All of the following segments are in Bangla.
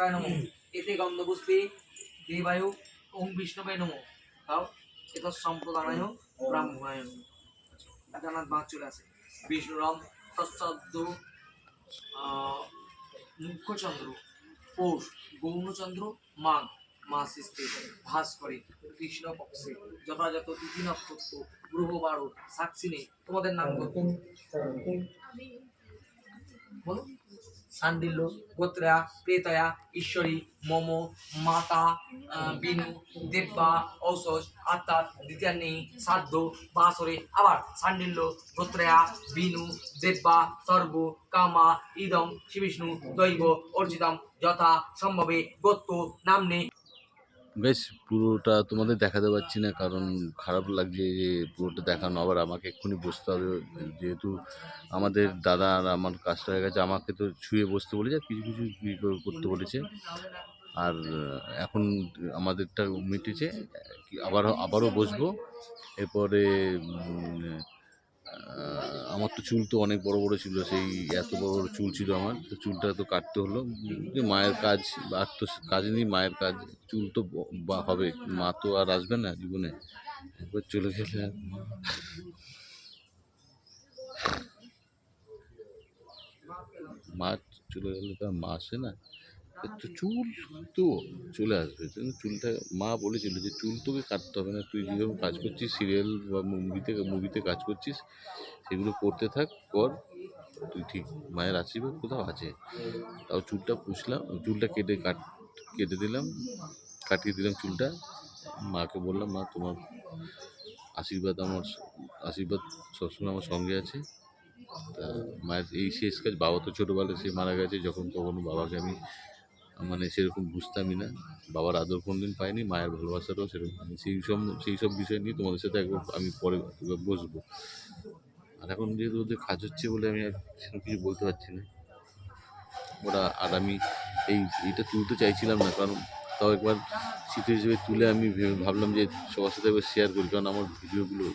শাস্ত্রায় নমঃ। এতে গন্ধপুষ্পে দেবায়ু ওম বিষ্ণবে নমঃ। তাও এত সম্প্রদানায় ব্রাহ্মণায় নমঃ। জানাত বাঁক চলে আসে। বিষ্ণুরাম তৎসদ্য মুখ্যচন্দ্র পৌষ গৌণচন্দ্র মাঘ মাস স্থির ভাস করে কৃষ্ণ পক্ষে যথাযথ তিথি নক্ষত্র গ্রহ বারো সাক্ষী নেই। তোমাদের নাম বলো। সান্ডিল্য গোত্রা প্রেতয়া ঈশ্বরী মম মাতা বিনু দেব্বা ঔষধ আত্মার নেই সাধ্য বাসরে আবার সান্ডিল্য গোত্রয়া বিনু দেব্বা সর্ব কামা ইদম শ্রীবিষ্ণু দৈব অর্জিতম যথা সম্ভবে গোত্র নামনে বেশ পুরোটা তোমাদের দেখাতে পারছি না, কারণ খারাপ লাগছে যে পুরোটা দেখানো। আবার আমাকে এক্ষুনি বসতে হবে, যেহেতু আমাদের দাদা আর আমার কাজটা হয়ে গেছে, আমাকে তো ছুঁয়ে বসতে বলেছে, কিছু কিছু করতে বলেছে। আর এখন আমাদেরটা মিটেছে, আবার, আবারও বসবো। এরপরে আমার তো চুল তো অনেক বড় বড় ছিল সেই এত বড় বড় চুল ছিল আমার, তো চুলটা তো কাটতে হলো। যে মায়ের কাজ আর তো কাজ নেই, মায়ের কাজ, চুল তো ব- হবে, মা তো আর আসবে না জীবনে। একবার চলে গেলে আর মা চলে গেলে তো আর মা আসে না। তো চুল তো চলে আসবে। চুলটা মা বলেছিল যে চুল তোকে কাটতে হবে না। তুই যেরকম কাজ করছিস সিরিয়াল বা মুভিতে মুভিতে কাজ করছিস সেগুলো করতে থাক কর। তুই ঠিক মায়ের আশীর্বাদ কোথাও আছে। তাও চুলটা পুষলাম চুলটা কেটে কাট কেটে দিলাম কাটিয়ে দিলাম চুলটা। মাকে বললাম মা তোমার আশীর্বাদ আমার আশীর্বাদ সবসময় আমার সঙ্গে আছে। তা মায়ের এই শেষ কাজ বাবা তো ছোটোবেলায় সে মারা গেছে যখন কখনো বাবাকে আমি মানে সেরকম বুঝতামই না। বাবার আদর কোনোদিন পাইনি, মায়ের ভালোবাসাটাও সেরকম সেই সব সেই সব বিষয় নিয়ে তোমাদের সাথে একবার আমি পরে বসবো। আর এখন যেহেতু ওদের কাজ হচ্ছে বলে আমি আর সেরকম কিছু বলতে পারছি না। ওরা আর আমি এই, এইটা তুলতে চাইছিলাম না, কারণ তাও একবার স্মৃতি হিসেবে তুলে আমি ভেবে ভাবলাম যে সবার সাথে একবার শেয়ার করি, কারণ আমার ভিডিওগুলো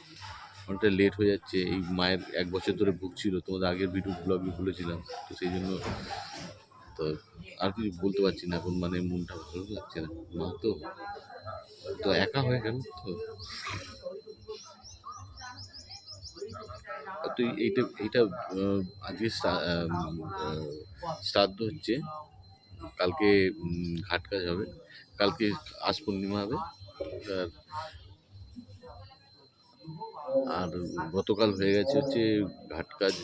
অনেকটা লেট হয়ে যাচ্ছে। এই মায়ের এক বছর ধরে ভুগছিল, তোমাদের আগের ভিডিও ব্লগে বলেছিলাম। তো সেই জন্য তো আর কিছু বলতে পারছি না এখন মানে মনটা ভালো লাগছে না। মা তো তো একা হয়ে গেল তো। তুই এইটা এইটা আজকে শ্রাদ্ধ হচ্ছে। কালকে ঘাট কাজ হবে। কালকে আজ পূর্ণিমা হবে। আর আর গতকাল হয়ে গেছে হচ্ছে ঘাট কাজ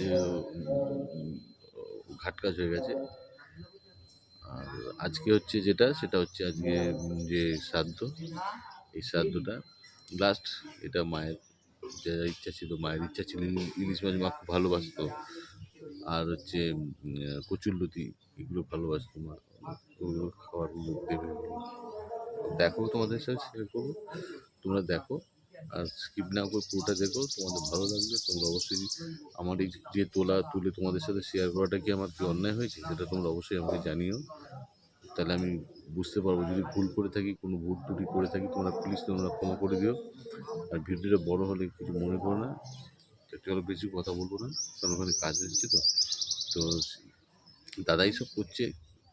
ঘাট কাজ হয়ে গেছে। আর আজকে হচ্ছে যেটা, সেটা হচ্ছে আজকে যে শ্রাদ্ধ, এই শ্রাদ্ধটা। লাস্ট এটা মায়ের যা ইচ্ছা ছিল, মায়ের ইচ্ছা ছিল ইলিশ মাছ মা খুব ভালোবাসতো। আর হচ্ছে কচুরলতি এগুলো ভালোবাসতো মা। ওগুলো খাওয়ার দেবে। দেখো তোমাদের সাথে শেয়ার করব। তোমরা দেখো। আর স্কিপ না করে পুরোটা দেখো, তোমাদের ভালো লাগবে তোমরা অবশ্যই আমার এই যে তোলা, তুলে তোমাদের সাথে শেয়ার করাটা কি আমার কি অন্যায় হয়েছে, সেটা তোমরা অবশ্যই আমাকে জানিও। তাহলে আমি বুঝতে পারব, যদি ভুল করে থাকি, কোনো ভুল ত্রুটি করে থাকি, তোমরা প্লিজ তোমরা ক্ষমা করে দিও। আর ভিডিওটা বড় হলে কিছু মনে করো না। চলো বেশি কথা বলব না, কারণ ওখানে কাজ হচ্ছে তো। তো দাদাই সব করছে,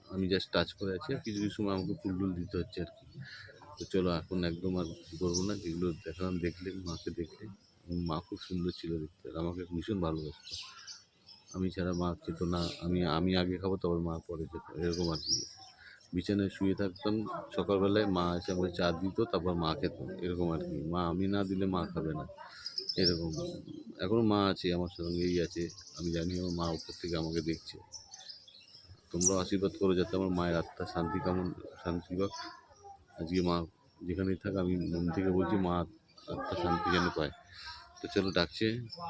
আমি জাস্ট টাচ করে আছি, আর কিছু কিছু সময় আমাকে ফুল টুল দিতে হচ্ছে আর কি। তো চলো, এখন একদম আর কী করব না? যেগুলো দেখালাম, দেখলে, মাকে দেখলে। মা খুব সুন্দর ছিল দেখতে আমাকে ভীষণ ভালোবাসতো। আমি ছাড়া মা খেতো না, আমি আমি আগে খাব, তারপর মা পরে খেত, এরকম আর কি। বিছানায় শুয়ে থাকতাম, সকালবেলায় মা এসে আমাকে চা দিত, তারপর মা খেত, এরকম আর কি। মা, আমি না দিলে মা খাবে না, এরকম। এখনও মা আছে, আমার সঙ্গেই আছে, আমি জানি আমার মা উপর থেকে আমাকে দেখছে। তোমরাও আশীর্বাদ করো যাতে আমার মায়ের আত্মা শান্তি কেমন, শান্তি পাক। আজকে মা যেখানেই থাক আমি মন থেকে বলছি মা আত্মা শান্তি যেন পায়। তো চলো ডাকছে।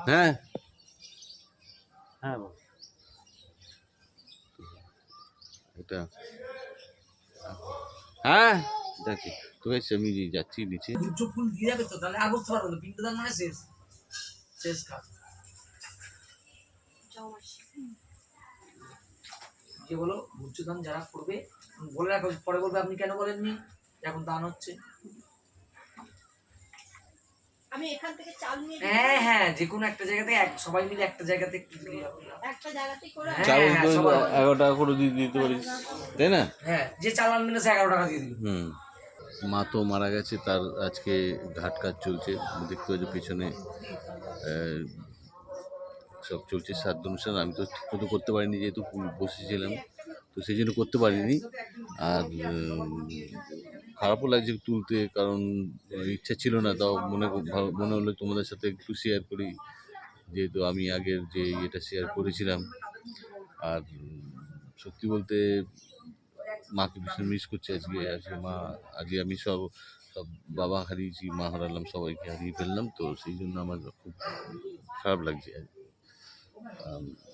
হ্যাঁ? হ্যাঁ। এটা হ্যাঁ দেখি তো গাইস আমি যাচ্ছি নিচে। ফুল দিয়ে যাবে তো তাহলে আর বুঝতে পারব না। পিণ্ডদান মানে শেষ। শেষ কাজ। যে বলো? উচ্চদান যারা করবে বলে রাখো পরে বলবে আপনি কেন বলেননি? এখন দান হচ্ছে। আমি এখান থেকে চাল নিয়ে হ্যাঁ হ্যাঁ যে কোনো একটা জায়গাতে এক সবাই মিলে একটা জায়গাতে একটু। একটা জায়গাতে করে হ্যাঁ, হ্যাঁ, তো এগারো টাকা করে দিয়ে দিতে পারিস তাই না? হ্যাঁ যে চাল আনবে না সে এগারো টাকা দিয়ে দিবে। হুম। মা তো মারা গেছে তার আজকে ঘাট কাজ চলছে দেখতে পাচ্ছি পিছনে সব চলছে শ্রাদ্ধ অনুষ্ঠান আমি তো ঠিক মতো করতে পারিনি যেহেতু বসেছিলাম। তো সেই জন্য করতে পারিনি। আর খারাপও লাগছে তুলতে কারণ ইচ্ছা ছিল না তাও মনে মনে হলো তোমাদের সাথে একটু শেয়ার করি যেহেতু আমি আগের যে এটা শেয়ার করেছিলাম। আর সত্যি বলতে মাকে ভীষণ মিস করছি আজকে আজকে মা আজকে আমি সব সব বাবা হারিয়েছি মা হারালাম সবাইকে হারিয়ে ফেললাম তো সেই জন্য আমার খুব খারাপ লাগছে। আম,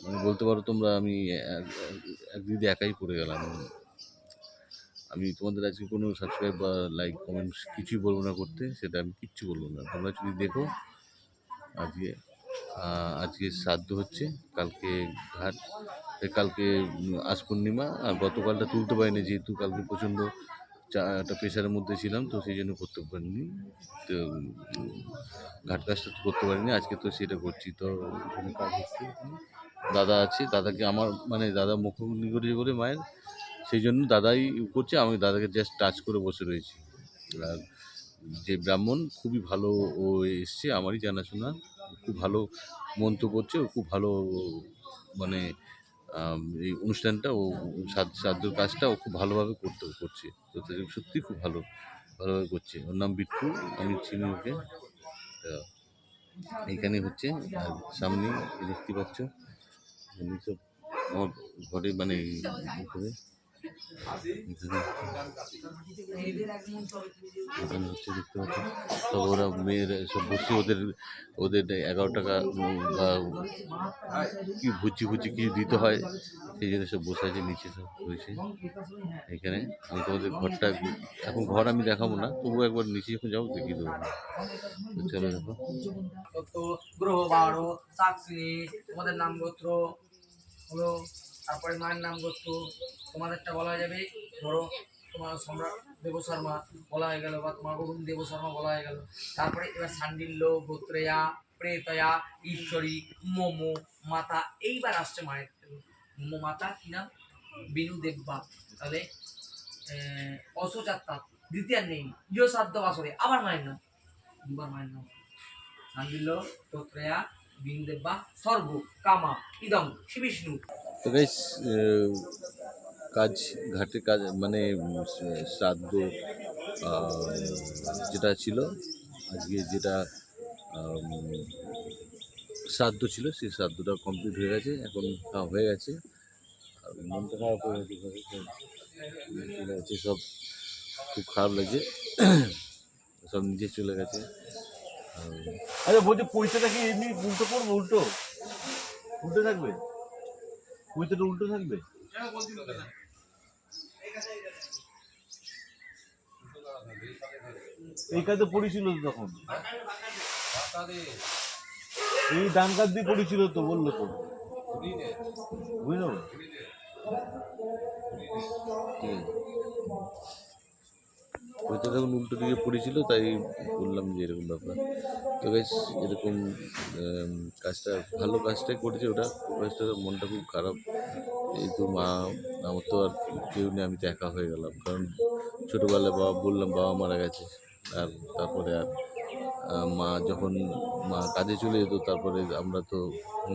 মানে বলতে পারো তোমরা আমি এক- এক- একদিকে একাই পড়ে গেলাম। আমি তোমাদের আজকে কোনো সাবস্ক্রাইব বা লাইক কমেন্টস কিছুই বলব না করতে, সেটা আমি কিচ্ছু বলব না। তোমরা যদি দেখো, আজকে আজকে শ্রাদ্ধ হচ্ছে, কালকে ঘাট কালকে আজ পূর্ণিমা, আর গতকালটা তুলতে পারিনি যেহেতু কালকে প্রচণ্ড একটা প্রেশারের মধ্যে ছিলাম, তো সেই জন্য করতে পারিনি। তো ঘাট কাজটা তো করতে পারিনি, আজকে তো সেটা করছি। তো, এখানে কাজ হচ্ছে। দাদা আছে, দাদাকে আমার মানে দাদা মুখোমুখি করে বলে মায়ের, সেই জন্য দাদাই করছে, আমি দাদাকে জাস্ট টাচ করে বসে রয়েছি। আর যে ব্রাহ্মণ, খুবই ভালো ও এসছে, আমারই জানাশোনা। খুব ভালো মন্ত্র করছে, ও খুব ভালো মানে এই অনুষ্ঠানটা ও সাধ্যর কাজটা ও খুব ভালোভাবে করতে, করছে। তো সত্যি খুব ভালো, ভালোভাবে করছে। ওর নাম বিট্টু, আমি চিনি ওকে। এইখানে হচ্ছে, আর সামনে দেখতে পাচ্ছ আমি সব আমার ঘরে মানে ওরা মেয়েরা সব বসে ওদের ওদের এগারো টাকা বা কি ভুচি ভুচি কিছু দিতে হয়, সেই জন্য সব বসে আছে, নিচে সব হয়েছে এখানে আমি তোমাদের ঘরটা, এখন ঘর আমি দেখাবো না তবু একবার নিচে যখন যাব দেখিয়ে দেবো। চলো দেখো। গ্রহ বারো তোমাদের নাম গোত্র হলো তারপরে মায়ের নাম গোত্র তোমাদেরটা বলা যাবে, ধরো তোমার সম্রাট দেব শর্মা বলা হয়ে গেল বা তোমার অরুণ দেব শর্মা বলা হয়ে গেল। তারপরে এবার সান্ডিল্য গোত্রেয়া, প্রেতয়া, ঈশ্বরী, মোমো, মাতা, এইবার আসছে মায়ের মোমো মাতা কি নাম? বিনু দেববা তাহলে অশোচাত্মা দ্বিতীয় নেই ইয় সাধ্য বাসরে আবার মায়ের নাম। দুবার মায়ের নাম। সান্ডিল্য গোত্রেয়া বিনু দেববা সর্ব কামা ইদম শ্রী বিষ্ণু তো গাইস কাজ ঘাটে কাজ মানে শ্রাদ্ধ যেটা ছিল আজকে যেটা শ্রাদ্ধ ছিল সেই শ্রাদ্ধটা কমপ্লিট হয়ে গেছে এখন হ্যাঁ, গেছে। আর মনটা খারাপ হয়ে গেছে সব খুব খারাপ লাগছে। সব নিজে চলে গেছে। আচ্ছা বলছি পয়সাটা কি এমনি উল্টো করব উল্টো? উল্টো থাকবে? পৈতেটা উল্টো থাকবে। এই কাজে পড়েছিল তো তখন। এই ডান কাজ দিয়ে পড়েছিল তো বলল তো। বুঝলো? ঠিক আছে ওইটা তখন উল্টো দিকে পড়েছিল, তাই বললাম যে এরকম ব্যাপার। তো বেশ এরকম কাজটা ভালো কাজটাই করেছে ওটা। কাজটা মনটা খুব খারাপ। যেহেতু মা, আমার তো আর কেউ নেই, আমি তো একা হয়ে গেলাম। কারণ ছোটোবেলায় বাবা, বললাম বাবা মারা গেছে। আর তারপরে আর মা যখন, মা কাজে চলে যেত, তারপরে আমরা তো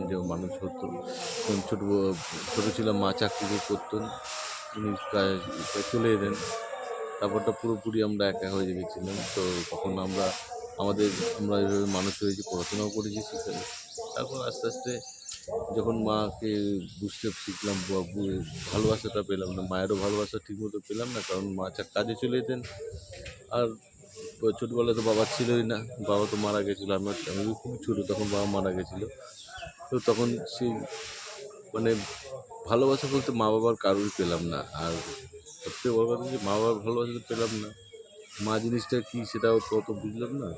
যে মানুষ হতো ছোটো ছোটো ছিলাম, মা চাকরি করতেন। উনি চলে যেতেন। তারপরটা পুরোপুরি আমরা একা হয়ে গেছিলাম। তো তখন আমরা, আমাদের, আমরা এভাবে মানুষ হয়েছি পড়াশোনাও করেছি সেখানে। তারপর আস্তে আস্তে যখন মাকে বুঝতে শিখলাম ভালোবাসাটা পেলাম না, মায়েরও ভালোবাসা ঠিকমতো পেলাম না, কারণ মা চা- কাজে চলে যেতেন। আর ছোটোবেলায় তো বাবা ছিলই না, বাবা তো মারা গেছিল আমার আমি খুব ছোটো, তখন বাবা মারা গেছিল। তো তখন সেই মানে ভালোবাসা বলতে মা বাবার কারোরই পেলাম না, আর সবথেকে বড় কথা যে মা বাবার ভালোবাসা পেলাম না। মা জিনিসটা কি সেটাও তো অত বুঝলাম না।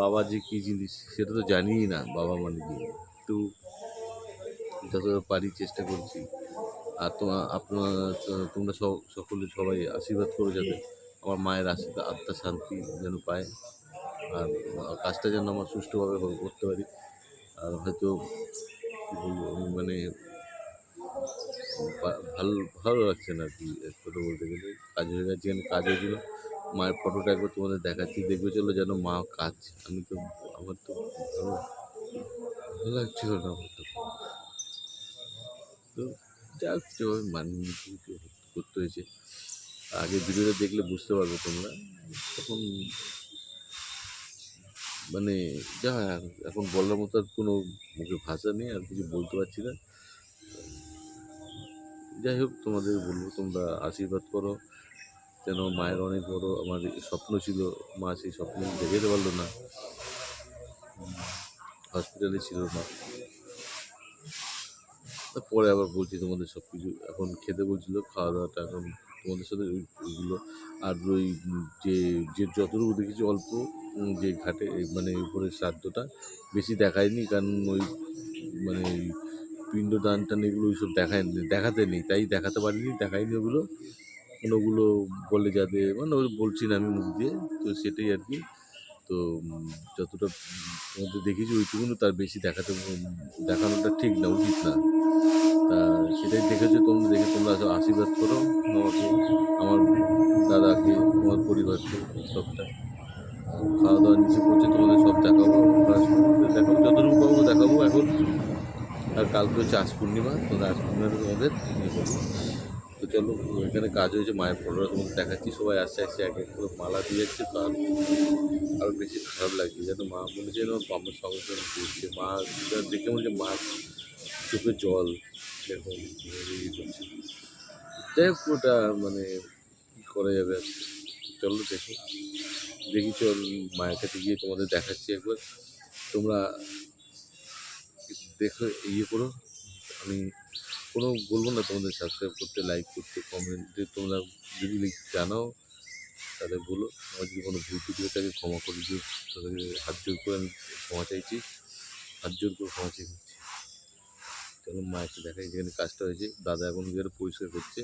বাবা যে কী জিনিস সেটা তো জানিই না বাবা মানে কি। একটু যতটা পারি চেষ্টা করছি। আর তোমার আপনার তোমরা সকলে সবাই আশীর্বাদ করে যাতে আমার মায়ের আশীর্বাদ আত্মা শান্তি যেন পায়। আর কাজটা যেন আমার সুষ্ঠুভাবে করতে পারি। আর হয়তো মানে ভালো ভালো লাগছে না আর কি কথা বলতে গেলে। কাজ হয়ে গেছে, এখানে কাজ হয়েছিল। মায়ের ফটোটা একবার তোমাদের দেখাচ্ছি, দেখবে চলো যেন মা কাজ। আমি তো, আমার তো ভালো ভালো লাগছিল না আমার তো। তো যা কিছু মানিয়ে করতে হয়েছে, আগে ভিডিওটা দেখলে বুঝতে পারবে তোমরা। তখন মানে যা, এখন বলার মতো আর কোনো মুখে ভাষা নেই, আর কিছু বলতে পারছি না। যাই হোক, তোমাদের বলব, তোমরা আশীর্বাদ করো। যেন মায়ের অনেক বড় আমার স্বপ্ন ছিল, মা সেই স্বপ্ন দেখাতে পারল না। হসপিটালে ছিল না। পরে আবার বলছি তোমাদের সব কিছু এখন খেতে বলছিল খাওয়া দাওয়াটা এখন তোমাদের সাথে ওইগুলো। আর ওই যে যে যতটুকু দেখেছি অল্প যে ঘাটে মানে উপরে শ্রাদ্ধটা, বেশি দেখায়নি। কারণ ওই মানে ওই পিণ্ড দান টান এগুলো ওইসব দেখায় দেখাতে নেই। তাই দেখাতে পারিনি দেখায়নি ওগুলো। মানে ওগুলো বলে যাতে মানে ওই বলছি না আমি মুখ দিয়ে, তো সেটাই আর কি। তো যতটা তোমাদের দেখেছি ওইটুকুনো, তার বেশি দেখাতে দেখানোটা ঠিক না, উচিত না। তা সেটাই দেখেছ তোমরা, দেখে তোমরা আশীর্বাদ করো আমাকে, আমার দাদাকে, আমার পরিবারকে সবটা। খাওয়া দাওয়া নিচে করছে তোমাদের সব দেখাবো দেখাবো, যতটুকু পাবো দেখাবো। এখন আর কালকে হচ্ছে আজ পূর্ণিমা তোমরা আজ পূর্ণিমাটা তোমাদের ইয়ে করব তো চলো, এখানে কাজ হয়েছে মায়ের ফটোটা তোমাদের দেখাচ্ছি, সবাই আসছে আসছে, এক এক করে মালা দিয়ে যাচ্ছে, তো আর আরও বেশি খারাপ লাগছে। যেন মা মনে হচ্ছে যেন আমার সঙ্গে ঘুরছে। মা দেখে মনে হচ্ছে মা চোখে জল এরকম ইয়ে করছে। যাই হোক, ওটা মানে কী করা যাবে আর। চলো দেখি। দেখি চল, মায়ের কাছে গিয়ে তোমাদের দেখাচ্ছি একবার। তোমরা দেখো ইয়ে করো। আমি কোনো বলব না তোমাদের সাবস্ক্রাইব করতে লাইক করতে কমেন্টে তোমরা যদি জানাও, তাহলে বলো। আমার যদি কোনো ভুল হয়ে থাকে, ক্ষমা করে দিও। তাদেরকে হাত জোর করে আমি ক্ষমা চাইছি। হাত জোর করে ক্ষমা চাইছি চলো মাকে দেখাই, যেখানে কাজটা হয়েছে। দাদা এখন গিয়ে পরিষ্কার করছে।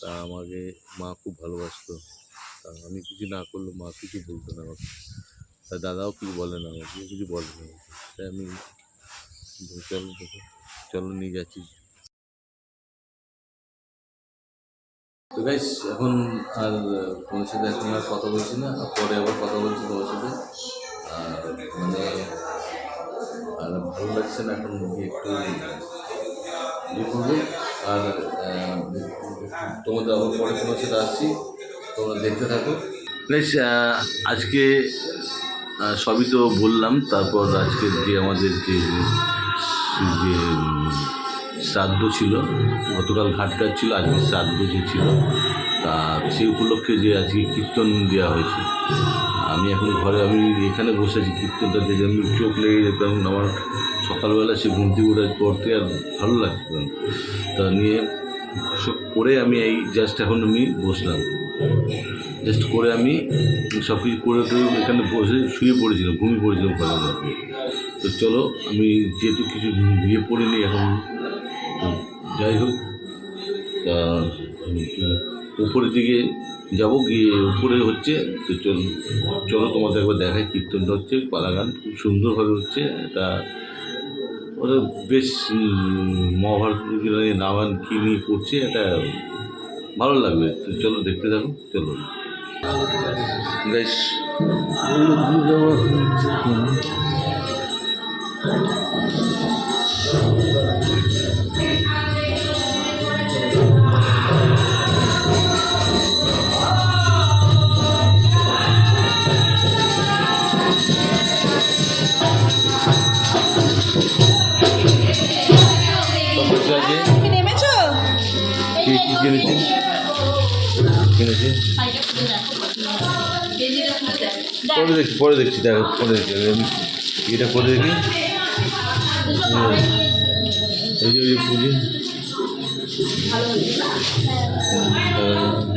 তা আমাকে, মা খুব ভালোবাসতো। তা আমি কিছু না করলে মা কিছু বলতো না আমাকে। তা দাদাও কিছু বলে না আমাকে, কিছু বলে না তাই আমি চলো দেখো চলো, নিয়ে যাচ্ছি। তো গাইস এখন আর তোমার সাথে এখন আর কথা বলছি না পরে আবার কথা বলছি তোমার সাথে। আর মানে আর ভালো লাগছে না এখন গিয়ে একটু ইয়ে করব। আর তোমাদের আবার পরে তোমার সাথে আসছি, তোমরা দেখতে থাকো। প্লাস আজকে সবই তো বললাম, তারপর আজকে যে আমাদের যে যে শ্রাদ্ধ ছিল, গতকাল ঘাটকাজ ছিল, আজকে শ্রাদ্ধ যে ছিল, তা সেই উপলক্ষে যে আজকে কীর্তন দেওয়া হয়েছে। আমি এখন ঘরে, আমি এখানে বসে আছি, কীর্তনটা দেখে আমি চোখ লেগে যেতাম আমার সকালবেলা সে ঘুম থেকে উঠে পড়তে আর ভালো লাগতো তা নিয়ে সব করে আমি এই জাস্ট এখন আমি বসলাম। জাস্ট করে আমি সব কিছু করে এখানে বসে শুয়ে পড়েছিলাম, ঘুমিয়ে পড়েছিলাম মধ্যে। তো চলো, আমি যেহেতু কিছু ইয়ে পড়িনি এখন যাই হোক, তা উপরের দিকে যাব, গিয়ে উপরে হচ্ছে, তো চলো চলো তোমাদের একবার দেখাই, কীর্তনটা হচ্ছে, পালাগান খুব সুন্দরভাবে হচ্ছে এটা ওরা বেশ মহাভারত নিয়ে নামান কী নিয়ে করছে এটা ভালো লাগবে, তো চলো দেখতে থাকো, চলো। আছে কি কি পরে দেখছি পরে দেখছি দেখো পরে দেখছি এটা করে দেখি। হুম। এই যে ওই যে পুঁজি আজ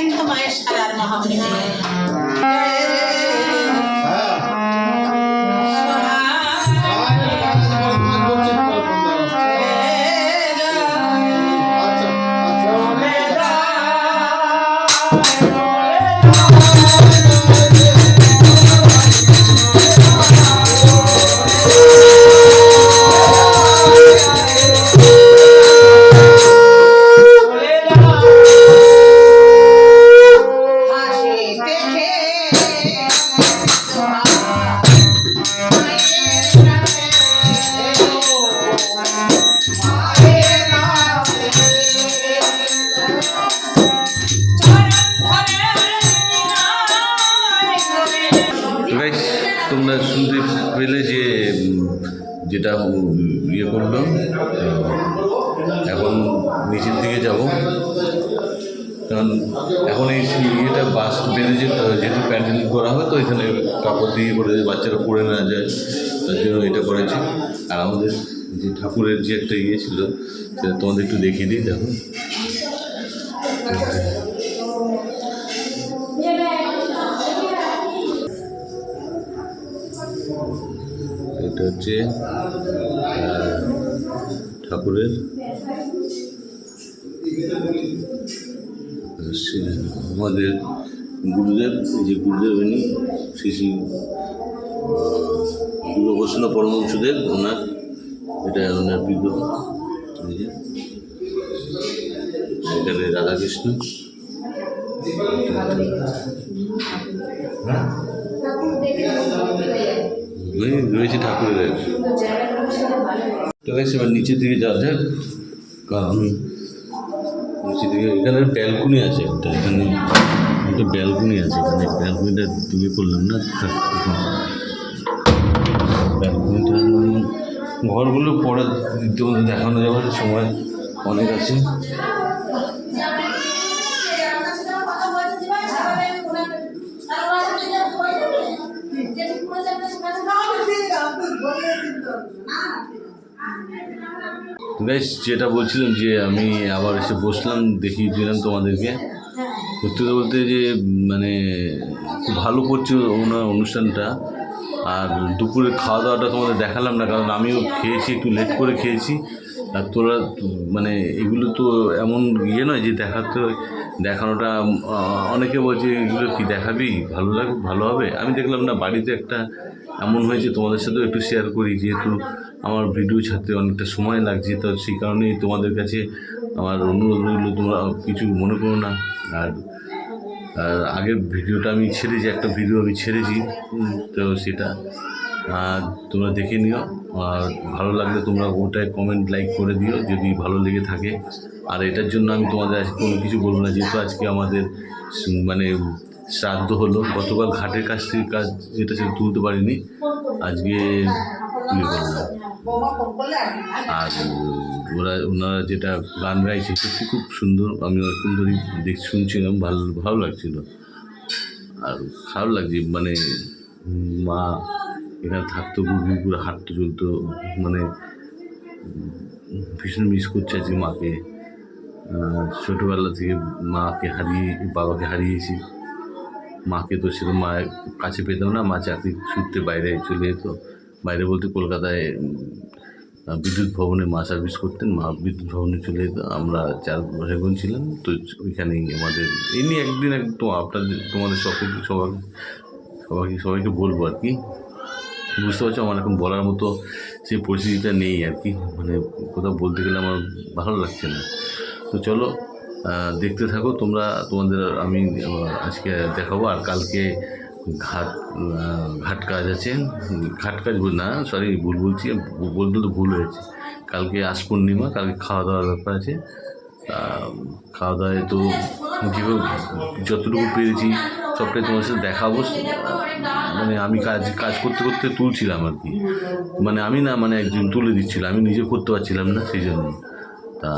അത്യന്തമായ ശാരാത്മഹം আহ, যেহেতু প্যান্ডেল করা হয় তো এখানে কাপড় দিয়ে করে বাচ্চারা পড়ে না যায় তার জন্য এটা করেছে। আর আমাদের যে ঠাকুরের যে একটা ইয়ে ছিল সেটা তোমাদের একটু দেখিয়ে দিই দেখো। এটা হচ্ছে ঠাকুরের আমাদের গুরুদেব যে গুরুদেব ইনি, শ্রী শ্রী গুরু বৈষ্ণব পরমহংসদেব, ওনার, এটা ওনার বিগ্রহ এখানে রাধাকৃষ্ণ। ওই রয়েছে ঠাকুরের তো এবার নিচের দিকে যাওয়া যাক। কারণ, নিচের দিকে, এখানে ব্যালকনি আছে একটা, এখানে একটা ব্যালকনি আছে এখানে ব্যালকনিটা তুমি করলাম না ব্যালকনিটা ঘরগুলো পরে তোমাদের দেখানো যাবে, সময় অনেক আছে। গাইস যেটা বলছিলাম যে আমি আবার এসে বসলাম, দেখিয়ে দিলাম তোমাদেরকে। সত্যি কথা বলতে যে মানে ভালো করছে ওনার অনুষ্ঠানটা। আর দুপুরে খাওয়া দাওয়াটা তোমাদের দেখালাম না, কারণ আমিও খেয়েছি, একটু লেট করে খেয়েছি। আর তোরা মানে এগুলো তো এমন ইয়ে নয় যে দেখাতে, দেখানোটা অনেকে বলছে এগুলো কি দেখাবি? ভালো লাগ, ভালো হবে। আমি দেখলাম না, বাড়িতে একটা এমন হয়েছে, তোমাদের সাথেও একটু শেয়ার করি, যেহেতু আমার ভিডিও ছাড়তে অনেকটা সময় লাগছে, তো সেই কারণেই তোমাদের কাছে আমার অনুরোধ রইল, তোমরা কিছু মনে করো না। আর আর আগের ভিডিওটা আমি ছেড়েছি, একটা ভিডিও আমি ছেড়েছি তো সেটা তোমরা দেখে নিও। আর ভালো লাগলে তোমরা ওটায় কমেন্ট লাইক করে দিও, যদি ভালো লেগে থাকে। আর এটার জন্য আমি তোমাদের আজকে কোনো কিছু বলব না। যেহেতু আজকে আমাদের মানে শ্রাদ্ধ হলো, গতকাল ঘাটের থেকে কাজ যেটা সেটা তুলতে পারিনি। আজকে ইয়ে আর ওরা, ওনারা যেটা গান গাইছে, সত্যি খুব সুন্দর। আমি অনেকক্ষণ ধরেই দেখ, শুনছিলাম, ভালো ভালো লাগছিল। আর খারাপ লাগছে মানে মা এখানে থাকতো ঘুরে ঘুরে হাঁটতে চলতো মানে ভীষণ মিস করছে আজকে মাকে। ছোটোবেলা থেকে মাকে হারিয়ে, বাবাকে হারিয়েছি। মাকে তো সেরকম মায়ের কাছে পেতাম না, মা চাকরি সূত্রে বাইরে চলে যেত। বাইরে বলতে কলকাতায় বিদ্যুৎ ভবনে মা সার্ভিস করতেন, মা বিদ্যুৎ ভবনে চলে যেত। আমরা চার ভাই বোন ছিলাম, তো ওইখানেই আমাদের, এমনি একদিন একদম আপনাদের, তোমাদের সকলকে সবাই, সবাইকে সবাইকে বলব আর কি। বুঝতে পারছ? আমার এখন বলার মতো সেই পরিস্থিতিটা নেই আর কি। মানে কোথাও বলতে গেলে আমার ভালো লাগছে না। তো চলো দেখতে থাকো, তোমরা, তোমাদের আমি আজকে দেখাবো। আর কালকে ঘাট ঘাট কাজ আছে। ঘাট কাজ বল, না সরি ভুল বলছি, বলতে তো ভুল হয়েছে। কালকে আশ পূর্ণিমা, কালকে খাওয়া দাওয়ার ব্যাপার আছে। খাওয়া দাওয়ায় তো যেভাবে যতটুকু পেরেছি, সবটাই তোমার সাথে দেখাবো। মানে আমি কাজ কাজ করতে করতে তুলছিলাম আর কি। মানে আমি না মানে একজন তুলে দিচ্ছিল, আমি নিজে করতে পারছিলাম না, সেই জন্য। তা,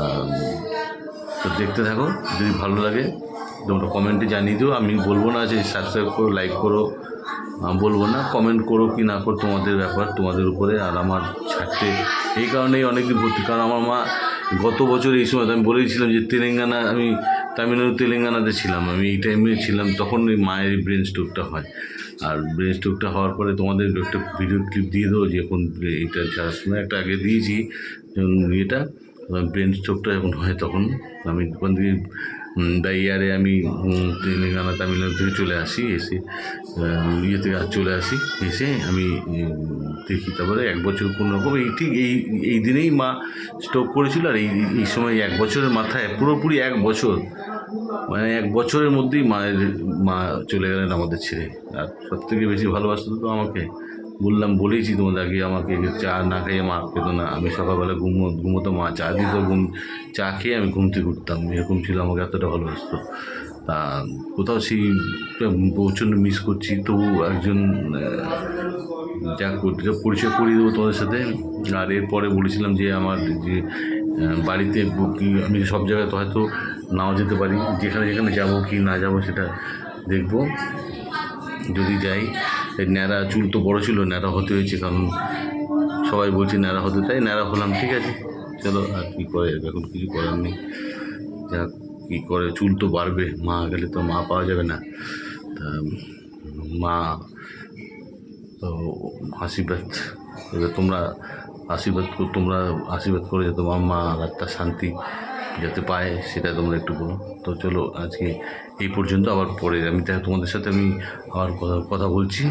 তো দেখতে থাকো, যদি ভালো লাগে, তোমরা কমেন্টে জানিয়ে দিও। আমি বলব না যে সাবস্ক্রাইব করো লাইক করো। বলব না কমেন্ট করো কি না করো, তোমাদের ব্যাপার, তোমাদের উপরে আর আমার ছাড়তে। এই কারণেই অনেকদিন ভর্তি। কারণ আমার মা, গত বছর এই সময় আমি বলেছিলাম যে তেলেঙ্গানা, আমি তামিলনাড়ু তেলেঙ্গানাতে ছিলাম। আমি এই টাইমে ছিলাম, তখন ওই মায়ের ব্রেন স্ট্রোকটা হয়। আর ব্রেন স্ট্রোকটা হওয়ার পরে তোমাদের একটা ভিডিও ক্লিপ দিয়ে দেবো যে এখন এটা যাওয়ার সময় একটা আগে দিয়েছি যখন ইয়েটা ব্রেন স্ট্রোকটা যখন হয় তখন আমি ওখান থেকে দ্য ইয়ারে আমি তেলেঙ্গানা তামিলনাড়ু থেকে চলে আসি, এসে ইয়ে থেকে আর চলে আসি, এসে আমি দেখি তারপরে এক বছর কোনো রকম, এই ঠিক এই এই দিনেই মা স্ট্রোক করেছিল আর এই এই সময় এক বছরের মাথায় পুরোপুরি এক বছর মানে এক বছরের মধ্যেই মায়ের মা চলে গেলেন আমাদের ছেড়ে। আর সব থেকে বেশি ভালোবাসতো তো আমাকে। বললাম, বলেইছি তোমাদের আগে আমাকে চা না খেয়ে মা খেত না। আমি সকালবেলা ঘুমো, ঘুমোতো মা, চা দিত, ঘুম, চা খেয়ে আমি ঘুম থেকে উঠতাম। এরকম ছিল আমাকে এতটা ভালোবাসতো। তা কোথাও সেই প্রচণ্ড মিস করছি। তবু একজন যা পরিচয় করিয়ে দেবো তোমাদের সাথে। আর এরপরে বলেছিলাম যে আমার যে বাড়িতে কি আমি সব জায়গায় তো হয়তো নাও যেতে পারি, যেখানে যেখানে যাব কি না যাব সেটা দেখব। যদি যাই ন্যাড়া চুল তো বড় ছিল, ন্যাড়া হতে হয়েছে, কারণ সবাই বলছে ন্যাড়া হতে, তাই ন্যাড়া হলাম, ঠিক আছে। চলো, আর কী করে, এখন কিছু করার নেই। যা কী করে, চুল তো বাড়বে, মা গেলে তো মা পাওয়া যাবে না। তা, মা, তো আশীর্বাদ এবার তোমরা আশীর্বাদ তোমরা আশীর্বাদ করে যাতে মা আত্মার শান্তি যাতে পায়, সেটা তোমরা একটু বলো। তো চলো আজকে এই পর্যন্ত আবার পরে আমি তোমাদের সাথে আমি আবার কথা কথা বলছি।